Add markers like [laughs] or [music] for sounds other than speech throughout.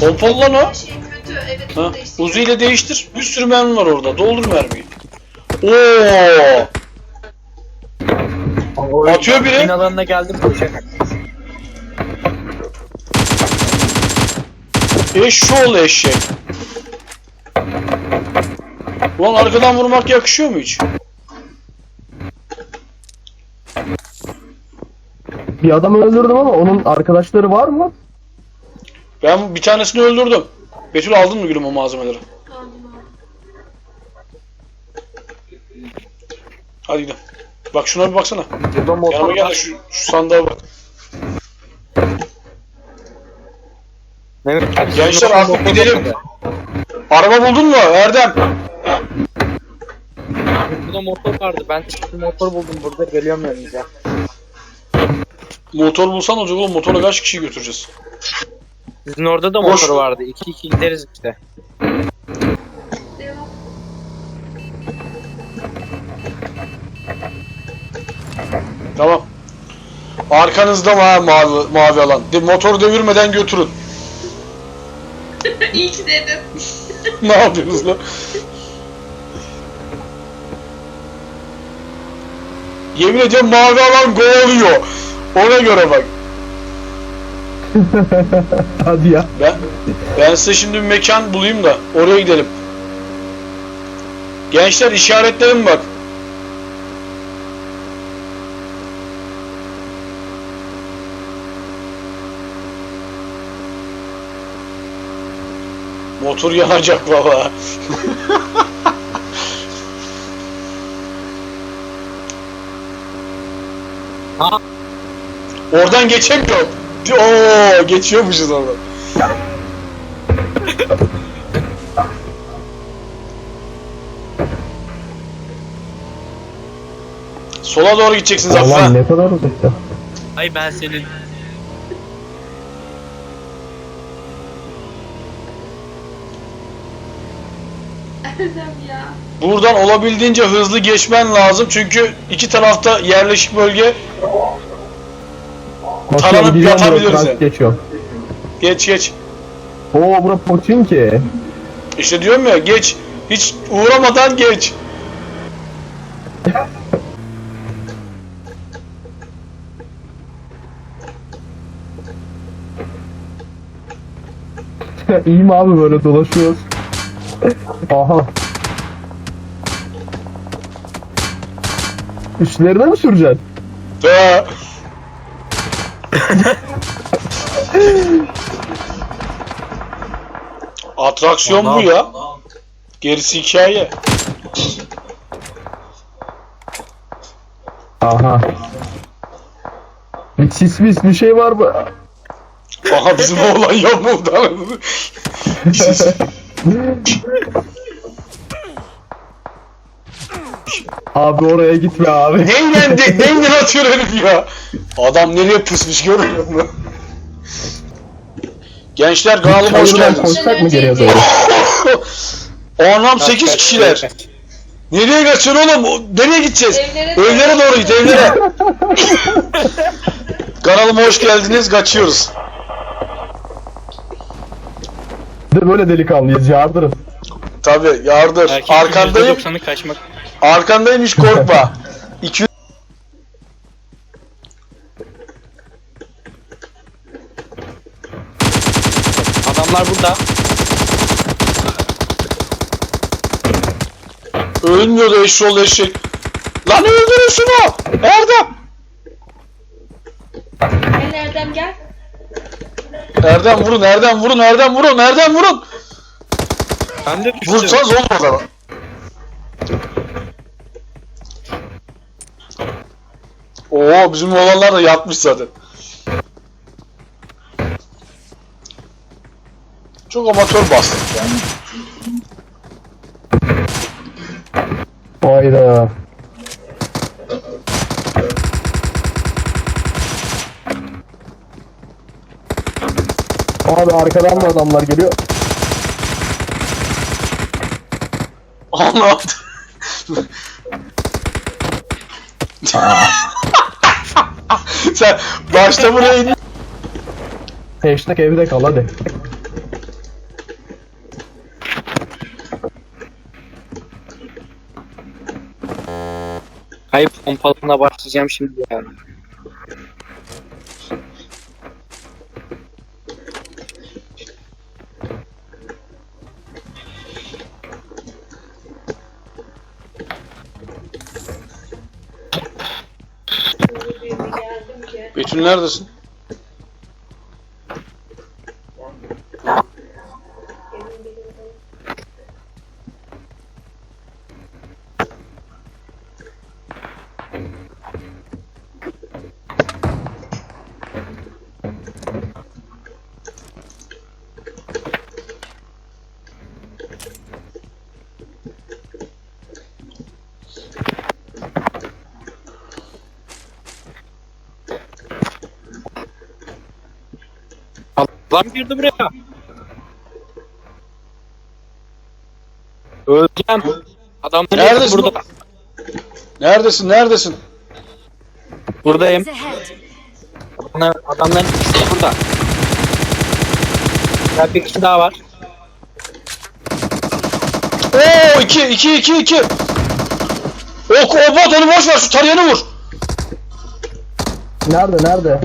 Pompalı lan o. Şey kötü. Evet Ha. Uzi ile değiştir. Bir sürü mermi var orada. Doldur mermiyi. Oo! Atıyor biri. Oyun alanına geldim koşarak. Eşşoğlu eşek. Ulan arkadan vurmak yakışıyor mu hiç? Bir adamı öldürdüm ama onun arkadaşları var mı? Ben bir tanesini öldürdüm. Betül aldın mı gülüm o malzemeleri? Aldım abi. Hadi gidelim. Bak şuna bir baksana. Burada Yanıma motor gel de var. şu, şu sandığa bak. Evet. Gençler, Burada artık motor gidelim. var. Araba buldun mu Erdem? Burada motor vardı. Ben çıktım motor buldum burada. Geliyorum yanınıza. Motor bulsan olacak oğlum. Motorla kaç kişi götüreceğiz? Sizin orada da motor vardı. 2 2 gideriz işte. Devam. Tamam. Arkanızda mı ha mavi, mavi alan? De, motoru devirmeden götürün. [laughs] İyi ki dedim. [laughs] ne yapıyorsunuz lan? Yemin ediyorum mavi alan kovalıyor. Ona göre bak. [laughs] Hadi ya. Ben ben size şimdi bir mekan bulayım da oraya gidelim. Gençler işaretlerim bak. Motor yanacak baba. Ha. [laughs] Oradan geçemiyor. Oo, geçiyormuşuz oradan. [laughs] Sola doğru gideceksiniz Alan hafiften. ne kadar uzakta. Ay ben senin. Erdem ya. Buradan olabildiğince hızlı geçmen lazım çünkü iki tarafta yerleşik bölge. Koşuyor Taranıp gidiyorum yatabiliriz diyor, yani. Geç geç. Oo bura poçin ki. İşte diyorum ya geç. Hiç uğramadan geç. [laughs] İyi mi abi böyle dolaşıyoruz? Aha. Üstlerine mi süreceksin? Ee, Atraksiyon bu ya. Gerisi hikaye. Aha. Bir sis mis bir şey var mı? Aha bizim oğlan yamuldu. anasını. Siz- Abi oraya gitme abi. Neyle, de, neyle atıyor herif ya? Adam nereye pusmuş görmüyor musun? Gençler kanalıma hoş geldiniz. koşsak mı geriye doğru? [laughs] Anam 8 kişiler. Nereye kaçıyorsun oğlum? Nereye gideceğiz? Evlere Evlere doğru git evlere. [laughs] Kanalıma hoş geldiniz. Kaçıyoruz. Bir de böyle delikanlıyız yardırın. Tabi yardır. Arkandayım. %90'ı kaçmak. Arkandayım hiç korkma. [laughs] 200 Adamlar burada. ölmüyordu eşşoğlu eşek. Lan öldürün şunu. Erdem. Gel Erdem gel. Erdem vurun, Erdem vurun, Erdem vurun, Erdem vurun. Ben de düştüm. Vursanız oğlum adama. Oo bizim oğlanlar da yatmış zaten. Çok amatör bastık ya. Hayda. Abi arkadan da adamlar geliyor. Anlat. [laughs] Sen başta buraya in. Hashtag evde kal hadi. Kayıp pompalığına başlayacağım şimdi yani. Betül neredesin? Adam girdi buraya. Öleceğim. Adamlar Neredesin? burada. Neredesin? Neredesin? Buradayım. ahead. Adamlar, adamların ikisi de burada. Ya bir kişi daha var. Oo 2 2 2 2. Ok o bot onu boş ver şu tarayanı vur. Nerede nerede?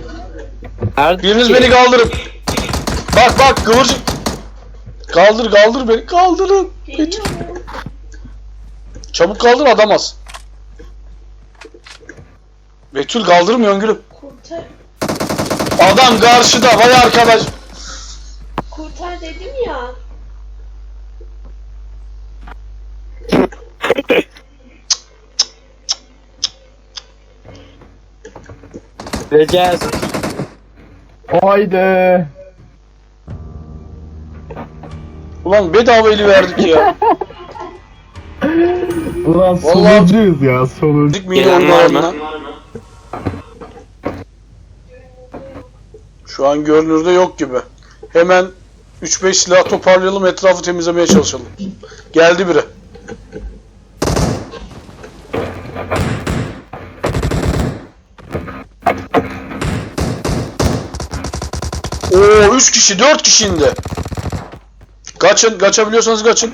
Nerede? Biriniz beni kaldırın. Bak bak kıvırcık. Kaldır kaldır beni kaldırın. Geliyor? Çabuk kaldır adam az. Betül kaldırmıyor gülüm. Kurtar. Adam karşıda vay arkadaş. Kurtar dedim ya. Öleceğiz. Haydi. Ulan bedava eli verdik ya. [laughs] Ulan Vallahi- sonuncuyuz ya sonuncu. Dik Gelen var mı? Şu an görünürde yok gibi. Hemen 3-5 silah toparlayalım etrafı temizlemeye çalışalım. Geldi biri. Oo 3 kişi 4 kişi indi. Kaçın kaçabiliyorsanız kaçın.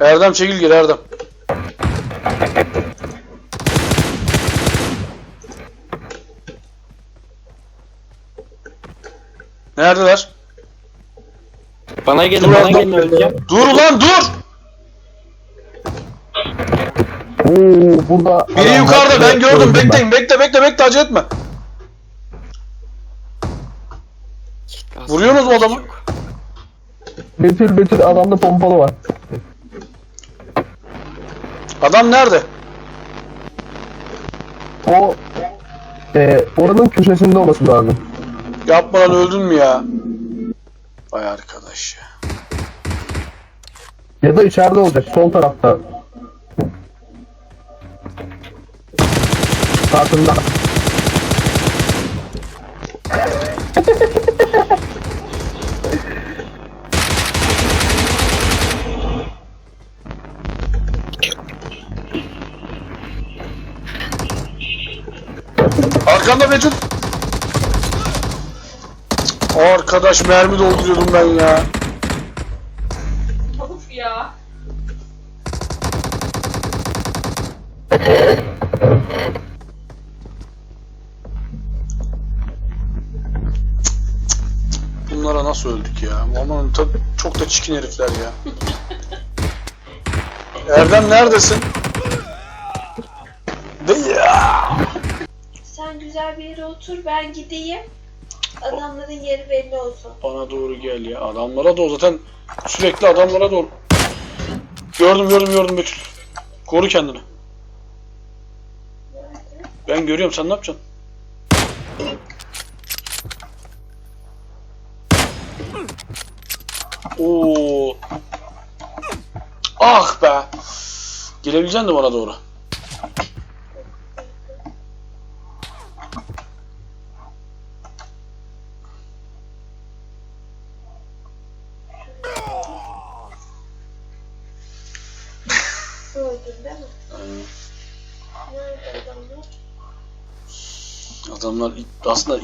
Erdem çekil gir Erdem. Neredeler? Bana gelin Dur bana lan, gelin öleceğim. Dur ulan dur! Oo burada. Biri yukarıda ben gördüm bekleyin bekle bekle bekle acele etme. Vuruyorsunuz mu adamı? Betül Betül adamda pompalı var. Adam nerede? O e, oranın köşesinde olması lazım. Yapma lan öldün mü ya? Vay arkadaş ya. Ya da içeride olacak sol tarafta. Farkında. Arkanda Betül. Arkadaş mermi dolduruyordum ben ya. Of ya. Bunlara nasıl öldük ya? Aman tabii çok da çikin herifler ya. Erdem neredesin? Sen güzel bir yere otur ben gideyim. Adamların yeri belli olsun. Bana doğru gel ya. Adamlara doğru zaten sürekli adamlara doğru. Gördüm gördüm gördüm Betül. Koru kendini. Ben görüyorum sen ne yapacaksın? Oo. Ah be. Gelebileceksin de bana doğru. Adamlar? Adamlar aslında